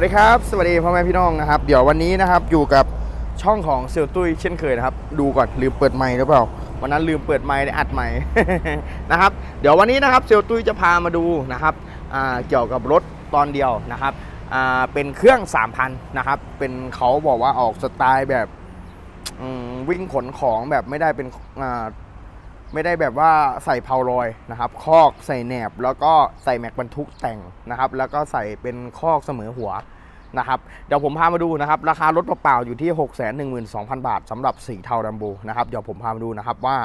วัสดีครับ สวัสดีพ่อแม่พี่น้องนะครับ เดี๋ยววันนี้นะครับอยู่กับช่องของเซลตุ้ยเช่นเคยนะครับ ดูก่อนลืมเปิดไมค์หรือเปล่า วันนั้นลืมเปิดไมค์ได้อัดไมค์นะครับ เดี๋ยววันนี้นะครับเซลตุ้ยจะพามาดูนะครับเกี่ยวกับรถตอนเดียวนะครับเป็นเครื่อง 3,000นะครับ เป็นเขาบอกว่าออกสไตล์แบบวิ่งขนของแบบไม่ได้เป็น ไม่ได้แบบว่าใส่เพาลอยนะครับ คอกใส่แหนบแล้วก็ใส่แม็กบรรทุกแต่งนะครับ แล้วก็ใส่เป็นคอกเสมอหัวนะครับเดี๋ยวผมพามาดูนะครับ ราคารถเปล่าๆอยู่ที่ 6 1 2 0 0 0 บาทสำหรับสีเทาดัมโบนะครับเดี๋ยวผมพามาดูนะครับว่า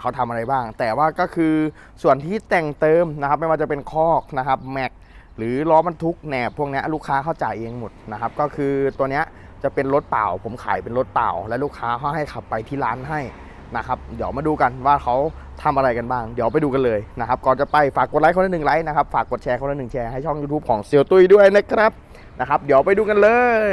เขาทำอะไรบ้าง แต่ว่าก็คือส่วนที่แต่งเติมนะครับ ไม่ว่าจะเป็นคอกนะครับแม็กหรือล้อบรรทุกแหนบพวกนี้ลูกค้าเขาจ่ายเองหมดนะครับ ก็คือตัวนี้จะเป็นรถเปล่า ผมขายเป็นรถเปล่า และลูกค้าเขาให้ขับไปที่ร้านให้ นะครับ เดี๋ยวมาดูกันว่าเขาทำอะไรกันบ้าง เดี๋ยวไปดูกันเลยนะครับ ก่อนจะไปฝากกดไลค์คนละหนึ่งไลค์นะครับ ฝากกดแชร์คนละหนึ่งแชร์ให้ช่อง YouTube ของเซียวตุ้ยด้วยนะครับ นะครับ เดี๋ยวไปดูกันเลย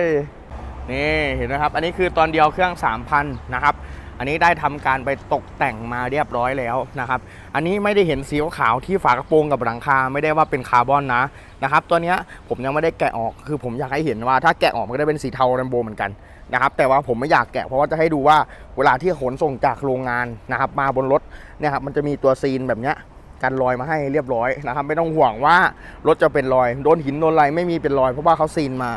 นี่เห็นไหมครับ อันนี้คือตอนเดียวเครื่อง 3,000 นะครับ อันนี้ได้ทำการไปตกแต่งมาเรียบร้อยแล้วนะครับ อันนี้ไม่ได้เห็นสีขาวที่ฝากระโปรงกับหลังคาไม่ได้ว่าเป็นคาร์บอนนะนะครับ ตัวนี้ผมยังไม่ได้แกะออกคือผมอยากให้เห็นว่าถ้าแกะออกมันก็ได้เป็นสีเทาแรมโบเหมือนกันนะครับ แต่ว่าผมไม่อยากแกะเพราะว่าจะให้ดูว่าเวลาที่ขนส่งจากโรงงานนะครับมาบนรถเนี่ยครับมันจะมีตัวซีนแบบเนี้ยกันรอยมาให้เรียบร้อยนะครับ ไม่ต้องห่วงว่ารถจะเป็นรอยโดนหินโดนอะไรไม่มีเป็นรอยเพราะว่าเขาซีนมา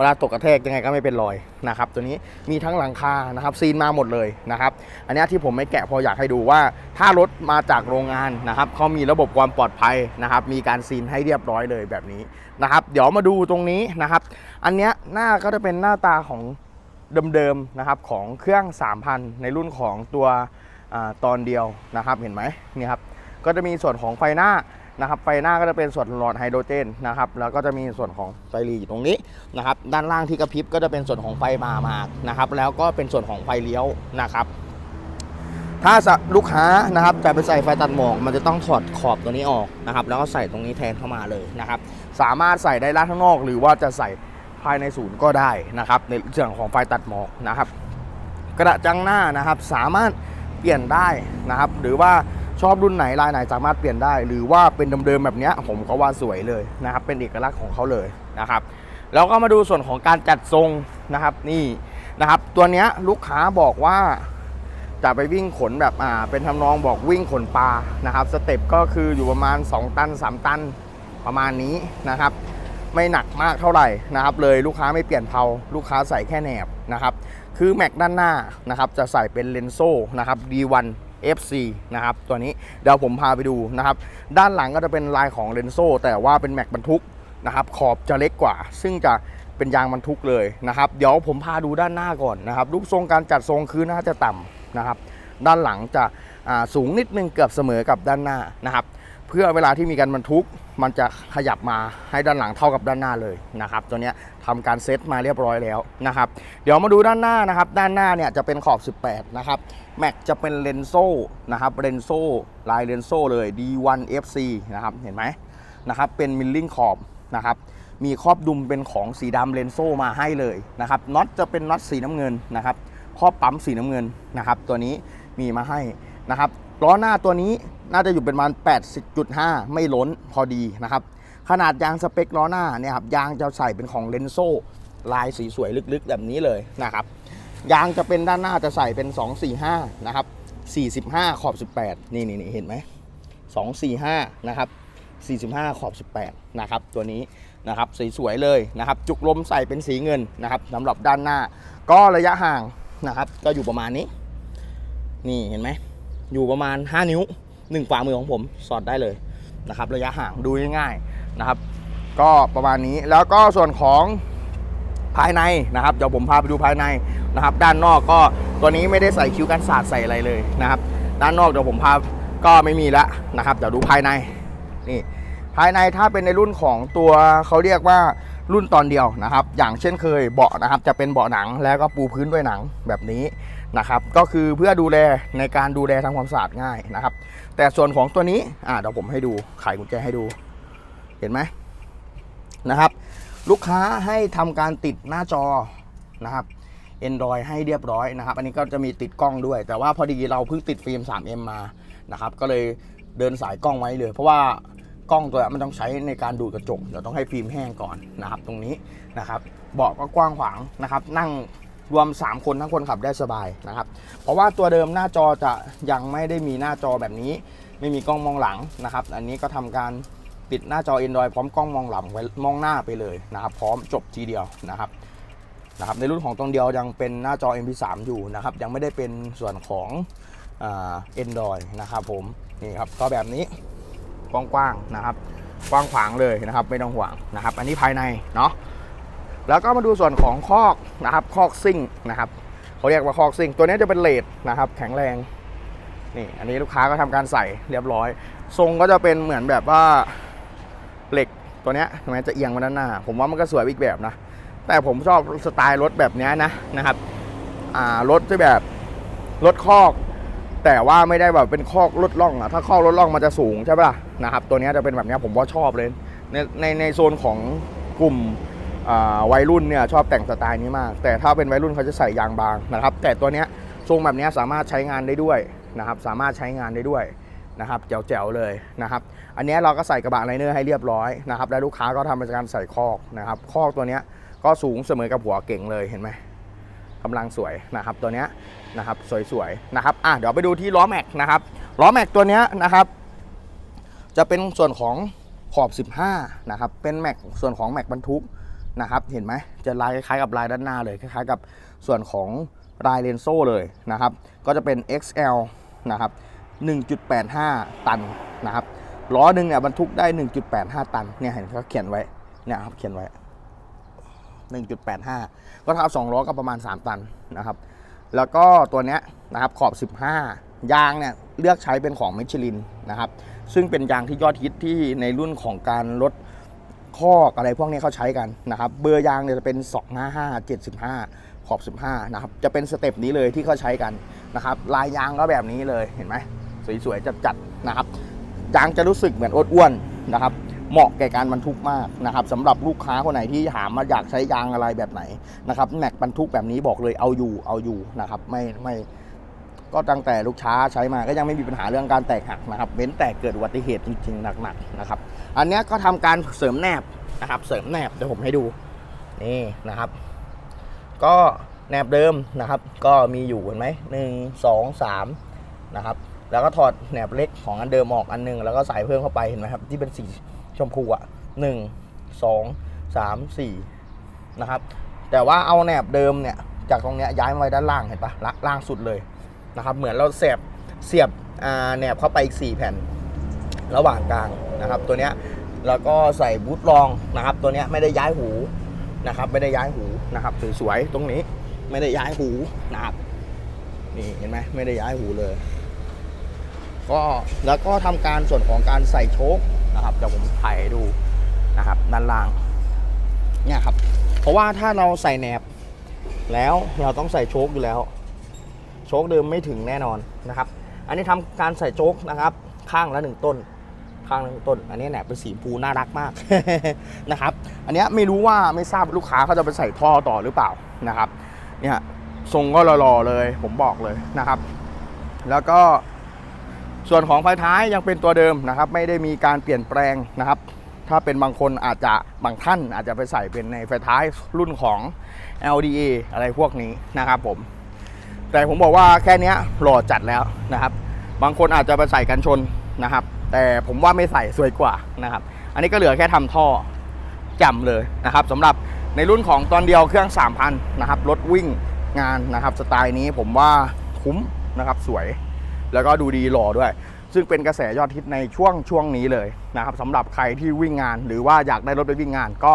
วลาตกกระแทกยังไงก็ไม่เป็นรอยนะครับตัวนี้มีทั้งหลังคานะครับซีนมาหมดเลยนะครับอันนี้ที่ผมไม่แกะพออยากให้ดูว่าถ้ารถมาจากโรงงานนะครับเขามีระบบความปลอดภัยนะครับมีการซีนให้เรียบร้อยเลยแบบนี้นะครับเดี๋ยวมาดูตรงนี้นะครับอันนี้หน้าก็จะเป็นหน้าตาของเดิมๆนะครับของเครื่อง 3,000 ในรุ่นของตัวอตอนเดียวนะครับเห็นไหมนี่ครับก็จะมีส่วนของไฟหน้า นะครับไฟหน้าก็จะเป็นส่วนหลอดไฮโดรเจนนะครับแล้วก็จะมีส่วนของไฟรีอยู่ตรงนี้นะครับด้านล่างที่กระพริบก็จะเป็นส่วนของไฟมามากนะครับแล้วก็เป็นส่วนของไฟเลี้ยวนะครับถ้าลูกค้านะครับจะไปใส่ไฟตัดหมอกมันจะต้องถอดขอบตัวนี้ออกนะครับแล้วก็ใส่ตรงนี้แทนเข้ามาเลยนะครับสามารถใส่ได้ด้านข้างนอก หรือว่าจะใส่ภายในศูนย์ก็ได้นะครับในเรื่องของไฟตัดหมอกนะครับ กระจังหน้านะครับสามารถเปลี่ยนได้นะครับ หรือว่า ชอบรุ่นไหนลายไหนสามารถเปลี่ยนได้ หรือว่าเป็นเดิมๆแบบนี้ผมก็ว่าสวยเลยนะครับ เป็นเอกลักษณ์ของเขาเลยนะครับแล้วก็มาดูส่วนของการจัดทรงนะครับนี่นะครับ ตัวนี้ลูกค้าบอกว่าจะไปวิ่งขนแบบอ่าเป็นทำนองบอกวิ่งขนปลานะครับสเต็ปก็คืออยู่ประมาณ 2 ตัน 3 ตันประมาณนี้นะครับ ไม่หนักมากเท่าไหร่นะครับ เลยลูกค้าไม่เปลี่ยนเพาลูกค้าใส่แค่แหนบนะครับ คือแม็กด้านหน้านะครับจะใส่เป็นเลนโซ่นะครับ D1 FC นะครับตัวนี้เดี๋ยวผมพาไปดูนะครับ ด้านหลังก็จะเป็นลายของเลนโซแต่ว่าเป็นแม็กบรรทุกนะครับ ขอบจะเล็กกว่า ซึ่งจะเป็นยางบรรทุกเลยนะครับ เดี๋ยวผมพาดูด้านหน้าก่อนนะครับรูปทรงการจัดทรงคือน่าจะต่ำนะครับ ด้านหลังจะสูงนิดนึงเกือบเสมอกับด้านหน้านะครับ เพื่อเวลาที่มีการบรรทุก มันจะขยับมาให้ด้านหลังเท่ากับด้านหน้าเลยนะครับตัวนี้ทำการเซตมาเรียบร้อยแล้วนะครับ เดี๋ยวมาดูด้านหน้านะครับ ด้านหน้าเนี่ยจะเป็นขอบ 18 นะครับแม็กจะเป็นเลนโซ่นะครับเลนโซ่ลายเลนโซ่เลย D1 FC นะครับเห็นไหมนะครับเป็นมิลลิ่งขอบนะครับมีครอบดุมเป็นของสีดำเลนโซ่มาให้เลยนะครับน็อตจะเป็นน็อตสีน้ำเงินนะครับครอบปั๊มสีน้ำเงินนะครับ ตัวนี้มีมาให้นะครับ ล้อหน้าตัวนี้น่าจะอยู่เป็นประมาณ 80.5 ไม่ล้นพอดีนะครับ ขนาดยางสเปคล้อหน้าเนี่ยครับยางจะใส่เป็นของเลนโซ่ลายสีสวยลึกๆ แบบนี้เลยนะครับ ยางจะเป็นด้านหน้าจะใส่เป็น 245 นะครับ 45 ขอบ 18นี่นี่นี่เห็นไหม 245 นะครับ 45 ขอบ 18 นะครับ ตัวนี้นะครับสวยๆเลยนะครับ จุกลมใส่เป็นสีเงินนะครับสำหรับด้านหน้า ก็ระยะห่างนะครับ ก็อยู่ประมาณนี้ นี่เห็นไหม อยู่ประมาณ 5 นิ้ว1ฝ่ามือของผมสอดได้เลยนะครับ ระยะห่างดูง่ายๆนะครับ ก็ประมาณนี้แล้วก็ส่วนของภายในนะครับเดี๋ยวผมพาไปดูภายในนะครับ ด้านนอกก็ตัวนี้ไม่ได้ใส่คิ้วกันสาดใส่อะไรเลยนะครับ ด้านนอกเดี๋ยวผมพาก็ไม่มีแล้วนะครับเดี๋ยวดูภายในนี่ ภายในถ้าเป็นในรุ่นของตัวเขาเรียกว่ารุ่นตอนเดียวนะครับ อย่างเช่นเคยเบาะนะครับจะเป็นเบาะหนังแล้วก็ปูพื้นด้วยหนังแบบนี้นะครับก็คือเพื่อดูแลในการดูแลทำความสะอาดง่ายนะครับ แต่ส่วนของตัวนี้อ่าเดี๋ยวผมให้ดูไขกุญแจให้ดูเห็นไหมนะครับ ลูกค้าให้ทำการติดหน้าจอนะครับ Android ให้เรียบร้อยนะครับ อันนี้ก็จะมีติดกล้องด้วย แต่ว่าพอดีเราเพิ่งติดฟิล์ม 3M มานะครับ ก็เลยเดินสายกล้องไว้เลย เพราะว่า กล้องตัวมันต้องใช้ในการดูดกระจกเดี๋ยวต้องให้ฟิล์มแห้งก่อนนะครับตรงนี้นะครับเบาะก็กว้างขวางนะครับนั่งรวม 3 คนทั้งคนขับได้สบายนะครับ เพราะว่าตัวเดิมหน้าจอจะยังไม่ได้มีหน้าจอแบบนี้ ไม่มีกล้องมองหลังนะครับ อันนี้ก็ทำการปิดหน้าจอ Android พร้อมกล้องมองหลังไว้มองหน้าไปเลยนะครับ พร้อมจบทีเดียวนะครับนะครับ ในรุ่นของตรงเดียวยังเป็นหน้าจอ MP3 อยู่นะครับ ยังไม่ได้เป็นส่วนของเอ่า Android นะครับผมนี่ครับก็แบบนี้ กว้างๆนะครับ กว้างขวางเลยนะครับ ไม่ต้องห่วงนะครับ อันนี้ภายในเนาะแล้วก็มาดูส่วนของคอกนะครับ คอกซิ่งนะครับเขาเรียกว่าคอกซิ่งตัวนี้จะเป็นเลดนะครับ แข็งแรงนี่อันนี้ลูกค้าก็ทำการใส่เรียบร้อย ทรงก็จะเป็นเหมือนแบบว่าเหล็กตัวเนี้ยถึงแม้จะเอียงมาด้านหน้า ผมว่ามันก็สวยอีกแบบนะ แต่ผมชอบสไตล์รถแบบนี้นะนะครับ อ่ารถจะแบบรถคอก แต่ว่าไม่ได้แบบเป็นคอกรถล่องอะถ้าคอกรถล่องมันจะสูงใช่ปะล่ะนะครับ ตัวนี้จะเป็นแบบนี้ผมว่าชอบเลย ในในในโซนของกลุ่มวัยรุ่นเนี่ยชอบแต่งสไตล์นี้มาก แต่ถ้าเป็นวัยรุ่นเขาจะใส่ยางบางนะครับ แต่ตัวนี้ทรงแบบนี้สามารถใช้งานได้ด้วยนะครับ สามารถใช้งานได้ด้วยนะครับแจ๋วๆเลยนะครับ อันนี้เราก็ใส่กระบะไลเนอร์ให้เรียบร้อยนะครับ แล้วลูกค้าก็ทำเป็นการใส่คอกนะครับ คอกตัวนี้ก็สูงเสมอกับหัวเก่งเลยเห็นไหม กำลังสวยนะครับตัวเนี้ยนะครับสวยๆนะครับอะเดี๋ยวไปดูที่ล้อแม็กนะครับล้อแม็กตัวเนี้ยนะครับ จะเป็นส่วนของขอบ 15นะครับเป็นแม็กส่วนของแม็กบรรทุกนะครับเห็นไหมจะลายคล้ายๆกับลายด้านหน้าเลยคล้ายๆกับส่วนของลายเลนโซ่เลยนะครับก็จะเป็น XL นะครับ1.85 ตันนะครับล้อหนึ่งเนี่ยบรรทุกได้ 1.85 ตันเนี่ยเห็นเขาเขียนไว้เนี่ยครับเขียนไว้ 1.85 ก็เท่ากับ2ล้อก็ประมาณ 3 ตันนะครับ แล้วก็ตัวเนี้ยนะครับขอบ 15 ยางเนี่ยเลือกใช้เป็นของมิชลินนะครับ ซึ่งเป็นยางที่ยอดฮิตที่ในรุ่นของการลดคออะไรพวกนี้เขาใช้กันนะครับเบอร์ยางเนี่ยจะเป็น 255 75 ขอบ 15 นะครับ จะเป็นสเต็ปนี้เลยที่เขาใช้กันนะครับ ลายยางก็แบบนี้เลยเห็นไหมสวยๆจัดๆนะครับยางจะรู้สึกเหมือนอ้วนๆนะครับ เหมาะแก่การบรรทุกมากนะครับสำหรับลูกค้าคนไหนที่ถามมาอยากใช้ยางอะไรแบบไหนนะครับแม็กบรรทุกแบบนี้บอกเลยเอาอยู่เอาอยู่นะครับไม่ไม่ก็ตั้งแต่ลูกค้าใช้มาก็ยังไม่มีปัญหาเรื่องการแตกหักนะครับ เว้นแต่เกิดอุบัติเหตุจริงๆหนักๆนะครับ อันนี้ก็ทำการเสริมแนบนะครับ เสริมแนบเดี๋ยวผมให้ดูนี่นะครับ ก็แนบเดิมนะครับ ก็มีอยู่เห็นไหมหนึ่งสองสามนะครับ แล้วก็ถอดแหนบเล็กของอันเดิมออกอันหนึงแล้วก็ใส่เพิ่มเข้าไปเห็นไหมครับที่เป็นสี ชมพูอะหนึ่งสองสามสี่นะครับ แต่ว่าเอาแหนบเดิมเนี่ย จากตรงเนี้ยย้ายมาไว้ด้านล่างเห็นปะล,ล่างสุดเลยนะครับ เหมือนเราเสียบเสียบแหนบเข้าไปอีก 4 แผ่น ระหว่างกลางนะครับ ตัวเนี้ยแล้วก็ใส่บูทรองนะครับ ตัวเนี้ยไม่ได้ย้ายหูนะครับ ไม่ได้ย้ายหูนะครับสวยๆตรงนี้ไม่ได้ย้ายหูนะครับนี่เห็นไหมไม่ได้ย้ายหูเลย ก็แล้วก็ทำการส่วนของการใส่โชค นะครับเดี๋ยวผมถ่ายให้ดูนะครับด้านล่างเนี่ยครับ เพราะว่าถ้าเราใส่แหนบ แล้วเราต้องใส่โชคอยู่แล้ว โชคเดิมไม่ถึงแน่นอนนะครับ อันนี้ทำการใส่โชคนะครับ ข้างละหนึ่งต้น ข้างละหนึ่งต้น อันนี้แหนบเป็นสีชมพูน่ารักมากนะครับ อันนี้ไม่รู้ว่าไม่ทราบลูกค้าเขาจะไปใส่ท่อต่อหรือเปล่านะครับ เนี่ยทรงก็หล่อๆเลย ผมบอกเลยนะครับ แล้วก็ ส่วนของไฟท้ายยังเป็นตัวเดิมนะครับ ไม่ได้มีการเปลี่ยนแปลงนะครับ ถ้าเป็นบางคนอาจจะบางท่านอาจจะไปใส่เป็นในไฟท้ายรุ่นของ LDA อะไรพวกนี้นะครับผม แต่ผมบอกว่าแค่นี้หล่อจัดแล้วนะครับ บางคนอาจจะไปใส่กันชนนะครับ แต่ผมว่าไม่ใส่สวยกว่านะครับ อันนี้ก็เหลือแค่ทำท่อจำเลยนะครับสำหรับในรุ่นของตอนเดียวเครื่อง 3,000 นะครับรถวิ่งงานนะครับ สไตล์นี้ผมว่าคุ้มนะครับสวย แล้วก็ดูดีหล่อด้วย ซึ่งเป็นกระแสยอดฮิตในช่วงช่วงนี้เลยนะครับสำหรับใครที่วิ่งงาน หรือว่าอยากได้รถไปวิ่งงานก็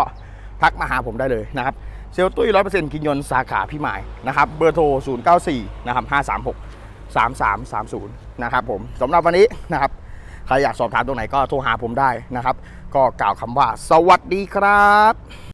ทักมาหาผมได้เลยนะครับเซลตุ้ยร้อยเปอร์เซ็นต์กินยนต์สาขาพี่หมายนะครับเบอร์โทร0 9 4นะครับ536 3330นะครับผมสำหรับวันนี้นะครับใครอยากสอบถามตรงไหนก็โทรหาผมได้นะครับ ก็กล่าวคำว่าสวัสดีครับ